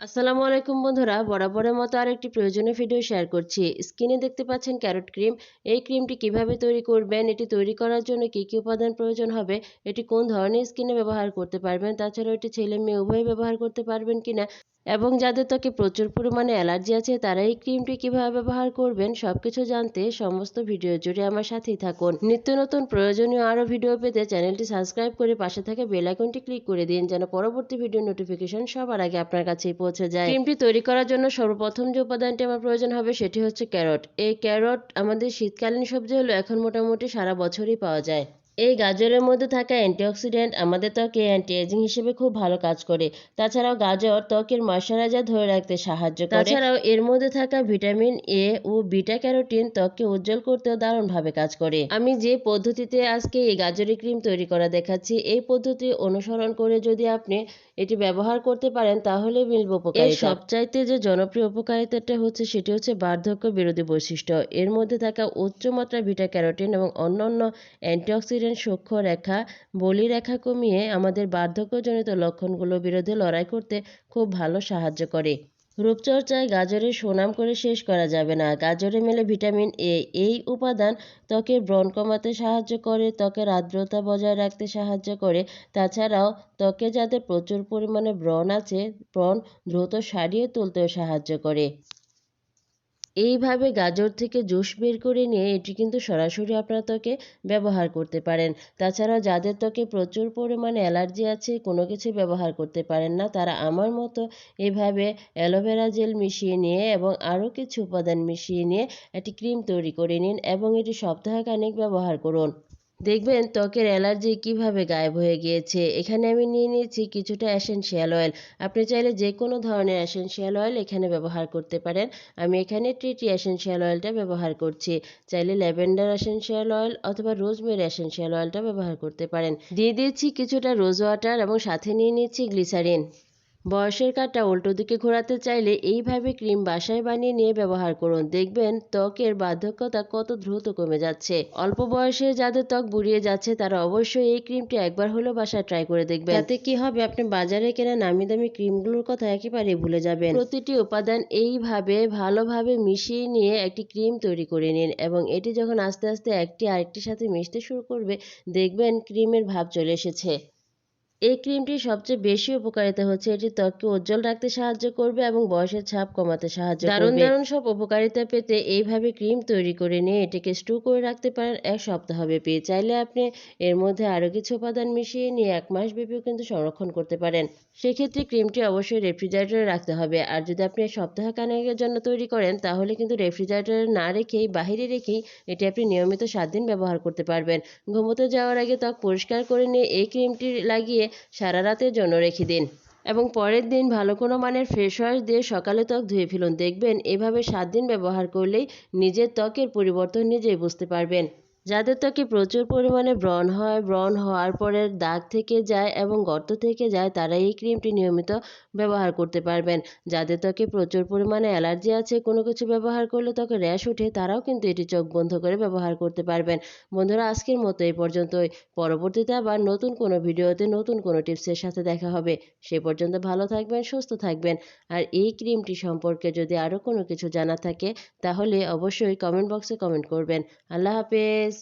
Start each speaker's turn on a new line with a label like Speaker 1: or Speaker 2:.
Speaker 1: আসসালামু আলাইকুম বন্ধুরা, বরাবরের মতো আরেকটি প্রয়োজনীয় ভিডিও শেয়ার করছি। স্কিনে দেখতে পাচ্ছেন ক্যারট ক্রিম এই ক্রিমটি কীভাবে তৈরি করবেন, এটি তৈরি করার জন্য কি কি উপাদান প্রয়োজন হবে, এটি কোন ধরনের স্কিনে ব্যবহার করতে পারবেন, তাছাড়াও এটি ছেলে মেয়ে উভয়ে ব্যবহার করতে পারবেন কিনা এবং যাদের ত্বকে প্রচুর পরিমাণে অ্যালার্জি আছে তারা এই ক্রিমটি কীভাবে ব্যবহার করবেন সবকিছু জানতে সমস্ত ভিডিও জুড়ে আমার সাথেই থাকুন। নিত্য নতুন প্রয়োজনীয় আরও ভিডিও পেতে চ্যানেলটি সাবস্ক্রাইব করে পাশে থাকা বেল আইকনটি ক্লিক করে দিন, যেন পরবর্তী ভিডিও নোটিফিকেশন সবার আগে আপনার কাছেই পৌঁছে যায়। ক্রিমটি তৈরি করার জন্য সর্বপ্রথম যে উপাদানটি আমার প্রয়োজন হবে, সেটি হচ্ছে ক্যারট এই ক্যারট আমাদের শীতকালীন সবজি হলো এখন মোটামুটি সারা বছরই পাওয়া যায়। এই গাজরের মধ্যে থাকা অ্যান্টিঅক্সিডেন্ট আমাদের ত্বকে অ্যান্টি এজিং হিসেবে খুব ভালো কাজ করে। তাছাড়াও গাজর ত্বকের ময়শ্চারাইজার ধরে রাখতে সাহায্য করে। তাছাড়াও এর মধ্যে থাকা ভিটামিন এ ও বিটা ক্যারোটিন ত্বককে উজ্জ্বল করতেও দারুণভাবে কাজ করে। আমি যে পদ্ধতিতে আজকে এই গাজরের ক্রিম তৈরি করা দেখাচ্ছি, এই পদ্ধতি অনুসরণ করে যদি আপনি এটি ব্যবহার করতে পারেন, তাহলে মিলব উপকার সবচাইতে যে জনপ্রিয় উপকারিতাটা হচ্ছে, সেটি হচ্ছে বার্ধক্য বিরোধী বৈশিষ্ট্য। এর মধ্যে থাকা উচ্চমাত্রা ভিটা ক্যারোটিন এবং অন্যান্য অ্যান্টিঅক্সিডেন্ট সূক্ষ্ম রেখা, বলি রেখা কমিয়ে আমাদের বার্ধক্যজনিত লক্ষণগুলোর বিরুদ্ধে লড়াই করতে খুব ভালো সাহায্য করে। রূপচর্চায় গাজরের সুনাম করে শেষ করা যাবে না। গাজরে মেলে ভিটামিন এ এই উপাদান ত্বকের ব্রণ কমাতে সাহায্য করে, ত্বকের আর্দ্রতা বজায় রাখতে সাহায্য করে। তাছাড়াও ত্বকে যাদের প্রচুর পরিমাণে ব্রণ আছে, ব্রণ দ্রুত সারিয়ে তুলতেও সাহায্য করে। এইভাবে গাজর থেকে জুস বের করে নিয়ে এটি কিন্তু সরাসরি আপনার ত্বকে ব্যবহার করতে পারেন। তাছাড়া যাদের ত্বকে প্রচুর পরিমাণে অ্যালার্জি আছে, কোনো কিছু ব্যবহার করতে পারেন না। তারা আমার মতো এভাবে অ্যালোভেরা জেল মিশিয়ে নিয়ে এবং আরও কিছু উপাদান মিশিয়ে নিয়ে একটি ক্রিম তৈরি করে নিন এবং এটি সপ্তাহখানেক ব্যবহার করুন। দেখবেন ত্বকের অ্যালার্জি কীভাবে গায়েব হয়ে গিয়েছে? এখানে আমি নিয়ে নিয়েছি কিছুটা অ্যাসেনশিয়াল অয়েল আপনি চাইলে যে কোনো ধরনের অ্যাসেনশিয়াল অয়েল এখানে ব্যবহার করতে পারেন। আমি এখানে ট্রিটি অ্যাসেনশিয়াল অয়েলটা ব্যবহার করছি। চাইলে ল্যাভেন্ডার অ্যাসেনশিয়াল অয়েল অথবা রোজমেরি অ্যাসেনশিয়াল অয়েলটা ব্যবহার করতে পারেন। দিয়ে দিয়েছি কিছুটা রোজ ওয়াটার এবং সাথে নিয়ে নিয়েছি গ্লিসারিন বয়সের কাঁটা উল্টো দিকে ঘোরাতে চাইলে এইভাবে ক্রিম বাসায় বানিয়ে নিয়ে ব্যবহার করুন। দেখবেন ত্বকের বার্ধক্যতা কত দ্রুত কমে যাচ্ছে। অল্প বয়সে যাদের ত্বক বুড়িয়ে যাচ্ছে তারা অবশ্যই এই ক্রিমটি একবার হলেও বাসায় ট্রাই করে দেখবেন। তাতে কি হবে আপনি বাজারে কেনা নামি দামি ক্রিমগুলোর কথা একেবারে ভুলে যাবেন। প্রতিটি উপাদান এইভাবে ভালোভাবে মিশিয়ে নিয়ে একটি ক্রিম তৈরি করে নিন এবং এটি যখন আস্তে আস্তে একটি আরেকটির সাথে মিশতে শুরু করবে দেখবেন ক্রিমের ভাব চলে এসেছে। এই ক্রিমটির সবচেয়ে বেশি উপকারিতা হচ্ছে। এটি ত্বককে উজ্জ্বল রাখতে সাহায্য করবে এবং বয়সের ছাপ কমাতে সাহায্য করবে। দারুণ দারুণ সব উপকারিতা পেতে এইভাবে ক্রিম তৈরি করে নিয়ে এটিকে স্টু করে রাখতে পারেন এক সপ্তাহ ব্যাপী চাইলে আপনি এর মধ্যে আরও কিছু উপাদান মিশিয়ে নিয়ে এক মাস ব্যাপীও কিন্তু সংরক্ষণ করতে পারেন। সেক্ষেত্রে ক্রিমটি অবশ্যই রেফ্রিজারেটরে রাখতে হবে। আর যদি আপনি সপ্তাহ কানেকের জন্য তৈরি করেন তাহলে কিন্তু রেফ্রিজারেটরে না রেখেই বাহিরে রেখেই এটি আপনি নিয়মিত সাত দিন ব্যবহার করতে পারবেন। ঘুমোতে যাওয়ার আগে ত্বক পরিষ্কার করে নিয়ে এই ক্রিমটি লাগিয়ে সারা রাতের জন্য রেখে দিন। এবং পরের দিন ভালো কোনো মানের ফ্রেশ ওয়াশ দিয়ে সকালে ত্বক ধুয়ে ফেলুন। দেখবেন এভাবে সাত দিন ব্যবহার করলেই নিজের ত্বকের পরিবর্তন নিজেই বুঝতে পারবেন। যাদের ত্বকে প্রচুর পরিমাণে ব্রণ হয়, ব্রণ হওয়ার পরে দাগ থেকে যায় এবং গর্ত থেকে যায় তারা এই ক্রিমটি নিয়মিত ব্যবহার করতে পারবেন। যাদের ত্বকে প্রচুর পরিমাণে অ্যালার্জি আছে, কোনো কিছু ব্যবহার করলে ত্বকে র্যাশ ওঠে, তারাও কিন্তু এটি চোখ বন্ধ করে ব্যবহার করতে পারবেন। বন্ধুরা, আজকের মতো এই পর্যন্তই। পরবর্তীতে আবার নতুন কোনো ভিডিওতে নতুন কোনো টিপসের সাথে দেখা হবে। সে পর্যন্ত ভালো থাকবেন, সুস্থ থাকবেন। আর এই ক্রিমটি সম্পর্কে যদি আরও কোনো কিছু জানা থাকে, তাহলে অবশ্যই কমেন্ট বক্সে কমেন্ট করবেন। আল্লাহ হাফেজ।